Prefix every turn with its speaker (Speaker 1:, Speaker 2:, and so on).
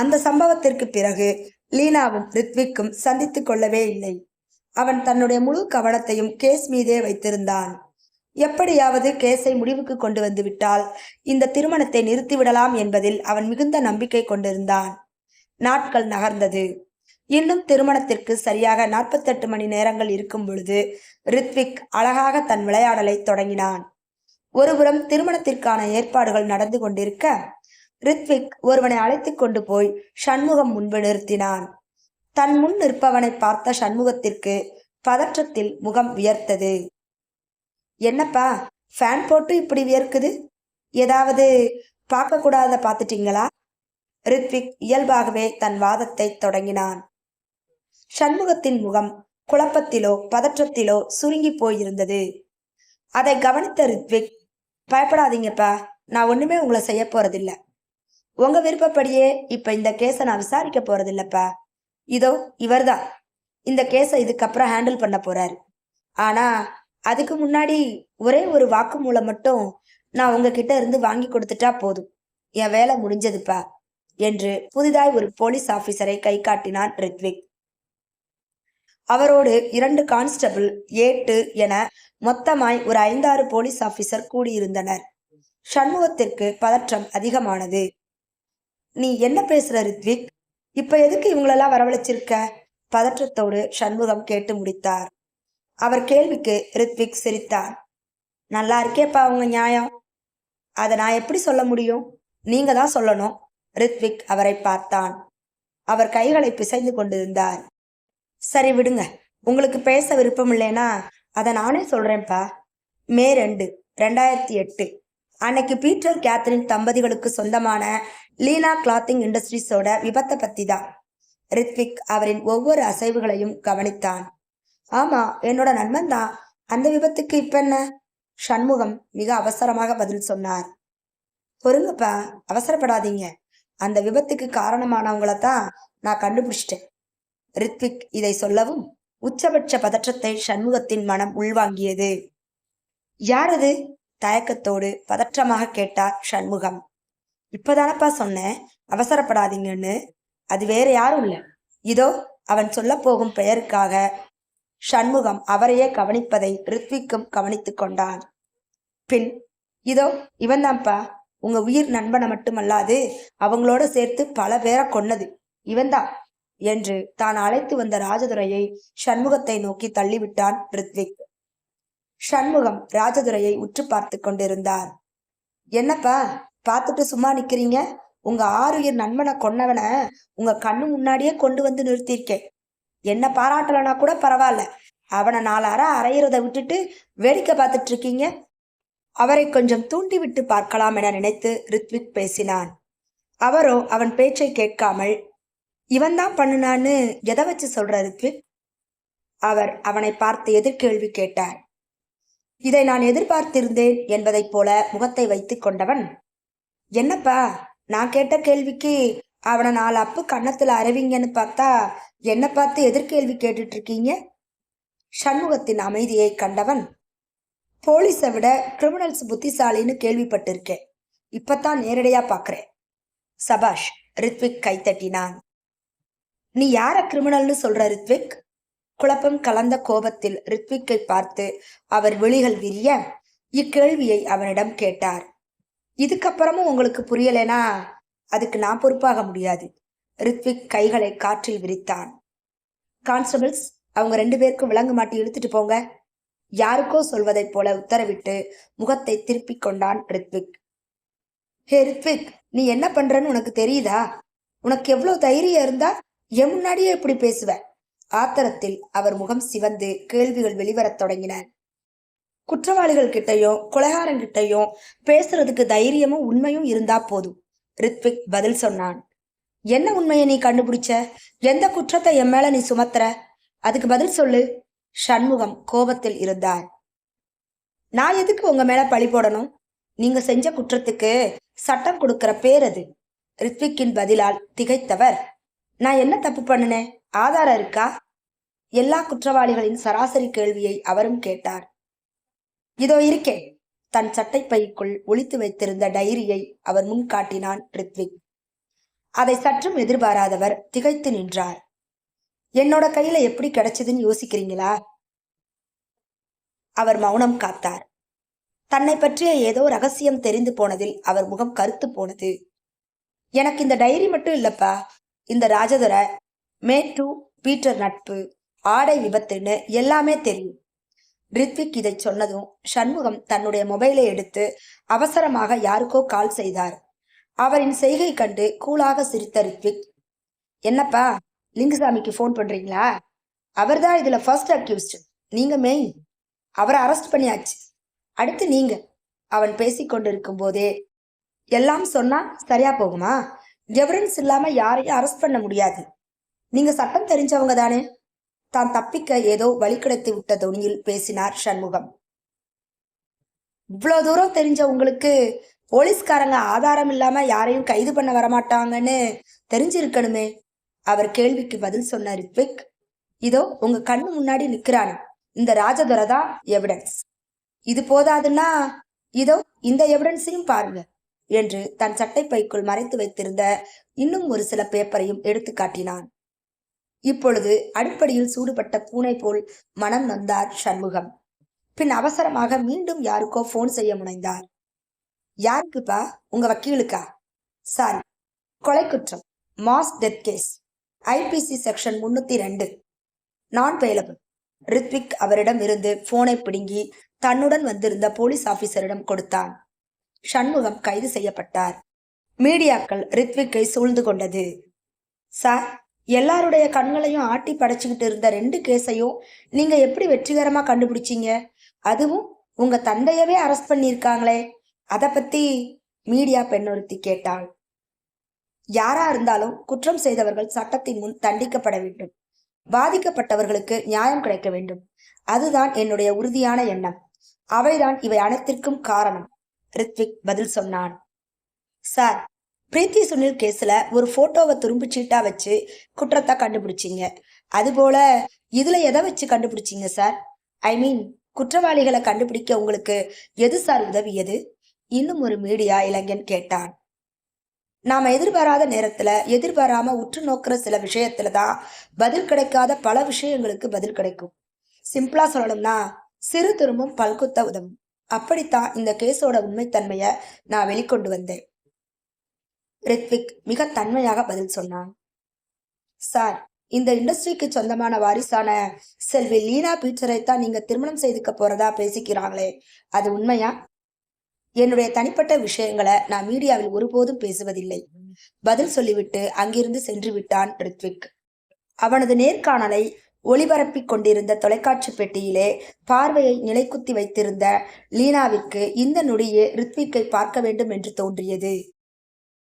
Speaker 1: அந்த சம்பவத்திற்கு பிறகு லீனாவும் ரித்விக்கும் சந்தித்து கொள்ளவே இல்லை. அவன் தன்னுடைய முழு கவனத்தையும் கேஸ் மீதே வைத்திருந்தான். எப்படியாவது கேஸை முடிவுக்கு கொண்டு வந்துவிட்டால் இந்த திருமணத்தை நிறுத்திவிடலாம் என்பதில் அவன் மிகுந்த நம்பிக்கை கொண்டிருந்தான். நாட்கள் நகர்ந்தது. இன்னும் திருமணத்திற்கு சரியாக நாற்பத்தெட்டு மணி நேரங்கள் இருக்கும் பொழுது ரித்விக் அழகாக தன் விளையாடலை தொடங்கினான். ஒருபுறம் திருமணத்திற்கான ஏற்பாடுகள் நடந்து கொண்டிருக்க ரித்விக் ஒருவனை அழைத்துக் கொண்டு போய் சண்முகம் முன்பு நிறுத்தினான். தன் முன் நிற்பவனை பார்த்த சண்முகத்திற்கு பதற்றத்தில் முகம் வியர்த்தது என்னப்பா ஃபேன் போட்டு இப்படி வியர்க்குது? ஏதாவது பார்க்கக்கூடாத பார்த்துட்டீங்களா? ரித்விக் இயல்பாகவே தன் வாதத்தை தொடங்கினான். சண்முகத்தின் முகம் குழப்பத்திலோ பதற்றத்திலோ சுருங்கி போயிருந்தது. அதை கவனித்த ரித்விக் பயப்படாதீங்கப்பா நான் ஒண்ணுமே உங்களை செய்ய போறதில்லை. உங்க விருப்பப்படியே இப்ப இந்த கேஸை நான் விசாரிக்க போறதில்லப்பா. இதோ இவர்தான். இந்த கேஸை இதுக்கப்புறம் ஹேண்டில் பண்ண போறாரு. ஆனா அதுக்கு முன்னாடி ஒரே ஒரு வாக்குமூலம் மட்டும் நான் உங்ககிட்ட இருந்து வாங்கி கொடுத்துட்டா போதும். என் வேலை முடிஞ்சதுப்பா என்று புதிதாய் ஒரு போலீஸ் ஆபீசரை கை காட்டினான் ரித்விக். அவரோடு இரண்டு கான்ஸ்டபிள் ஏட்டு என மொத்தமாய் ஒரு ஐந்தாறு போலீஸ் ஆபீசர் கூடியிருந்தனர். சண்முகத்திற்கு பதற்றம் அதிகமானது. நீ என்ன பேசுற ரித்விக்? இப்ப எதுக்கு இவங்களெல்லாம் வரவழைச்சிருக்க? பதற்றத்தோடு சண்முகம் கேட்டு முடித்தார். அவர் கேள்விக்கு ரித்விக் சிரித்தார். நல்லா இருக்கேப்பா அவங்க நியாயம். அதை நான் எப்படி சொல்ல முடியும்? நீங்க தான் சொல்லணும் ரித்விக் அவரை பார்த்தான். அவர் கைகளை பிசைந்து கொண்டிருந்தார். சரி விடுங்க. உங்களுக்கு பேச விருப்பம் இல்லைனா அதை நானே சொல்றேன்ப்பா. மே ரெண்டு ரெண்டாயிரத்தி எட்டு. அன்னைக்கு பீட்டர் கேத்ரின் தம்பதிகளுக்கு சொந்தமான லீனா கிளாத்திங் இண்டஸ்ட்ரீஸோட விபத்தை பத்தி தான் ரித்விக் அவரின் ஒவ்வொரு அசைவுகளையும் கவனித்தான். ஆமா என்னோட நண்பன் தான். அந்த விபத்துக்கு இப்ப என்ன? சண்முகம் மிக அவசரமாக பதில் சொன்னார். பொறுங்கப்பா அவசரப்படாதீங்க. அந்த விபத்துக்கு காரணமானவங்கள தான் நான் கண்டுபிடிச்சிட்டேன். ரித்விக் இதை சொல்லவும் உச்சபட்ச பதற்றத்தை சண்முகத்தின் மனம் உள்வாங்கியது. யார் அது? தயக்கத்தோடு பதற்றமாக கேட்டார் சண்முகம். இப்பதானப்பா சொன்னேன் அவசரப்படாதீங்கன்னு. அது வேற யாரும் இல்லை. இதோ அவன் சொல்ல போகும் பெயருக்காக. சண்முகம் அவரையே கவனிப்பதை ரித்விக்கும் கவனித்துக் கொண்டான். பின் இதோ இவன்தான்ப்பா. உங்க உயிர் நண்பனை மட்டுமல்லாது அவங்களோட சேர்த்து பல பேரை கொன்னது. இவன்தான். என்று தான் அழைத்து வந்த ராஜதுரையை சண்முகத்தை நோக்கி தள்ளிவிட்டான் ரித்விக். சண்முகம் ராஜதுரையை உற்று பார்த்து கொண்டிருந்தார். என்னப்பா பார்த்துட்டு சும்மா நிக்கிறீங்க? உங்க ஆறுயிர் நண்பனை கொன்னவனை உங்க கண்ணு முன்னாடியே கொண்டு வந்து நிறுத்தியிருக்கேன் என்ன பாராட்டலனா கூட பரவாயில்ல. அவனை நாலார அரையிறத விட்டுட்டு வேடிக்கை பார்த்துட்டு இருக்கீங்க அவரை கொஞ்சம் தூண்டிவிட்டு பார்க்கலாம் என நினைத்து ரித்விக் பேசினான். அவரோ அவன் பேச்சை கேட்காமல் இவன்தான் பண்ணுனான்னு எதை வச்சு சொல்ற ரித்விக்? அவர் அவனை பார்த்து எதிர்கேள்வி கேட்டார். இதை நான் எதிர்பார்த்திருந்தேன் என்பதைப் போல முகத்தை வைத்துக் கொண்டவன் என்னப்பா நான் கேட்ட கேள்விக்கு அவனை நாலு அப்பு கன்னத்துல அறவிங்கன்னு பார்த்தா என்னை பார்த்து எதிர்கேள்வி கேட்டுட்டு இருக்கீங்க சண்முகத்தின் அமைதியை கண்டவன் போலீஸை விட கிரிமினல்ஸ் புத்திசாலின்னு கேள்விப்பட்டிருக்கேன். இப்பத்தான் நேரடியா பாக்குறேன். சபாஷ் ரித்விக் கைத்தட்டினான் நீ யார கிரிமினல்னு சொல்ற ரித்விக்? குழப்பம் கலந்த கோபத்தில் ரித்விக்கை பார்த்து அவர் விழிகள் விரிய? இக்கேள்வியை அவனிடம் கேட்டார். இதுக்கப்புறமும் உங்களுக்கு புரியலைனா அதுக்கு நான் பொறுப்பாக முடியாது ரித்விக் கைகளை காற்றில் விரித்தான். கான்ஸ்டபிள்ஸ் அவங்க ரெண்டு பேருக்கும் விலங்கு மாட்டி இழுத்துட்டு போங்க யாருக்கோ சொல்வதைப் போல உத்தரவிட்டு முகத்தை திருப்பிக் கொண்டான் ரித்விக். ஹே ரித்விக் நீ என்ன பண்றன்னு உனக்கு தெரியுதா? உனக்கு எவ்வளவு தைரியம் இருந்தா என் முன்னாடியே இப்படி பேசுவேன் ஆத்திரத்தில் அவர் முகம் சிவந்து கேள்விகள் வெளிவரத் தொடங்கின குற்றவாளிகள் கிட்டயும் கொலைகாரங்கிட்டையும் பேசுறதுக்கு தைரியமும் உண்மையும் இருந்தா போதும் ரித்விக் பதில் சொன்னான். என்ன உண்மையை நீ கண்டுபிடிச்ச? எந்த குற்றத்தை என் மேல நீ சுமத்துற? அதுக்கு பதில் சொல்லு. சண்முகம் கோபத்தில் இருந்தார். நான் எதுக்கு உங்க மேல பழி போடணும்? நீங்க செஞ்ச குற்றத்துக்கு சட்டம் கொடுக்கிற பேர் அது. ரித்விக்கின் பதிலால் திகைத்தவர். நான் என்ன தப்பு பண்ணுனேன்? ஆதாரம் இருக்கா? எல்லா குற்றவாளிகளின் சராசரி கேள்வியை அவரும் கேட்டார். இதோ இருக்கேன். தன் சட்டை பைக்குள் ஒழித்து வைத்திருந்த டைரியை அவர் முன் காட்டினான் ரித்விக். அதை சற்றும் எதிர்பாராதவர் திகைத்து நின்றார். என்னோட கையில எப்படி கிடைச்சதுன்னு யோசிக்கிறீங்களா? அவர் மௌனம் காத்தார். தன்னை பற்றிய ஏதோ ரகசியம் தெரிந்து போனதில் அவர் முகம் கருத்து போனது. எனக்கு இந்த டைரி மட்டும் இல்லப்பா. இந்த ராஜதுரை மேட்டு பீட்டர் நட்பு ஆடை விபத்துன்னு எல்லாமே தெரியும். ரித்விக் இதை சொன்னதும் சண்முகம் தன்னுடைய மொபைலை எடுத்து அவசரமாக யாருக்கோ கால் செய்தார். அவரின் செய்கை கண்டு கூலாக சிரித்த ரித்விக் என்னப்பா லிங்குசாமிக்கு ஃபோன் பண்றீங்களா? அவர்தான் இதுல ஃபர்ஸ்ட் அக்யூஸ்ட் நீங்க மெயின் அவரை அரெஸ்ட் பண்ணியாச்சு. அடுத்து நீங்க. அவன் பேசிக்கொண்டிருக்கும் போதே எல்லாம் சொன்னா சரியா போகுமா? எவிடன்ஸ் இல்லாம யாரையும் அரெஸ்ட் பண்ண முடியாது. நீங்க சட்டம் தெரிஞ்சவங்க தானே? தான் தப்பிக்க ஏதோ வழி கிடைத்து விட்ட தொனியில் பேசினார் சண்முகம். இவ்வளோ தூரம் தெரிஞ்ச உங்களுக்கு போலீஸ்காரங்க ஆதாரம் இல்லாம யாரையும் கைது பண்ண வரமாட்டாங்கன்னு தெரிஞ்சிருக்கணுமே. அவர் கேள்விக்கு பதில் சொன்ன ரித்விக் இதோ உங்க கண்ணு முன்னாடி நிக்கிறானு. இந்த ராஜதுரை தான் எவிடன்ஸ் இது போதாதுன்னா இதோ இந்த எவிடன்ஸையும் பாருங்க என்று தன் சட்டைப்பைக்குள் மறைத்து வைத்திருந்த இன்னும் ஒரு சில பேப்பரையும் எடுத்து காட்டினான். இப்பொழுது அடிப்படையில் சூடுபட்ட பூனை போல் மனம் நொந்தார் சண்முகம். பின் அவசரமாக மீண்டும் யாருக்கோ ஃபோன் செய்ய முனைந்தார். யாருக்குப்பா? உங்க வக்கீலுக்கா? சாரி கொலை குற்றம். Mass death case. IPC section முன்னூத்தி ரெண்டு. நான் பெயலபிள் ரித்விக் அவரிடம் இருந்து போனை பிடுங்கி தன்னுடன் வந்திருந்த போலீஸ் ஆபீசரிடம் கொடுத்தான். சண்முகம் கைது செய்யப்பட்டார். மீடியாக்கள் ரித்விக்கை சூழ்ந்து கொண்டது. சார் எல்லாருடைய கண்களையும் ஆட்டி படைச்சுக்கிட்டு இருந்த ரெண்டு கேஸையும் நீங்க எப்படி வெற்றிகரமா கண்டுபிடிச்சீங்க? அதுவும் உங்க தந்தையவே அரெஸ்ட் பண்ணியிருக்காங்களே. அத பத்தி மீடியா பெண்ணொருத்தி கேட்டாள். யாரா இருந்தாலும் குற்றம் செய்தவர்கள் சட்டத்தின் முன் தண்டிக்கப்பட வேண்டும். பாதிக்கப்பட்டவர்களுக்கு நியாயம் கிடைக்க வேண்டும். அதுதான் என்னுடைய உறுதியான எண்ணம். அவைதான் இவை அனைத்திற்கும் காரணம். ரித்விக் பதில் சொன்னான். சார் பிரீத்தி சுனில் கேஸில் ஒரு ஃபோட்டோவை துரும்பு சீட்டாக வச்சு குற்றத்தை கண்டுபிடிச்சிங்க. அதுபோல் இதில் எதை வச்சு கண்டுபிடிச்சிங்க சார்? ஐ மீன் குற்றவாளிகளை கண்டுபிடிக்க உங்களுக்கு எது சார் உதவியது? இன்னும் ஒரு மீடியா இளைஞன் கேட்டான். நாம் எதிர்பாராத நேரத்தில் எதிர்பாராமல் உற்று நோக்கிற சில விஷயத்துல தான் பதில் கிடைக்காத பல விஷயங்களுக்கு பதில் கிடைக்கும். சிம்பிளாக சொல்லணும்னா சிறு திரும்பும் பல்குத்த உதவும். அப்படித்தான் இந்த கேஸோட உண்மைத்தன்மையை நான் வெளிக்கொண்டு வந்தேன். ரித்விக் மிக தன்மையாக பதில் சொன்னான். சார் இந்த இண்டஸ்ட்ரிக்கு சொந்தமான வாரிசான செல்வி லீனா பீச்சரை தான் நீங்க திருமணம் செய்துக்க போறதா பேசிக்கிறாங்களே அது உண்மையா? என்னுடைய தனிப்பட்ட விஷயங்களை நான் மீடியாவில் ஒருபோதும் பேசுவதில்லை பதில் சொல்லிவிட்டு அங்கிருந்து சென்று விட்டான் ரித்விக். அவனது நேர்காணலை ஒளிபரப்பிக் கொண்டிருந்த தொலைக்காட்சி பெட்டியிலே பார்வையை நிலைக்குத்தி வைத்திருந்த லீனாவிற்கு இந்த நொடியே ரித்விக்கை பார்க்க வேண்டும் என்று தோன்றியது.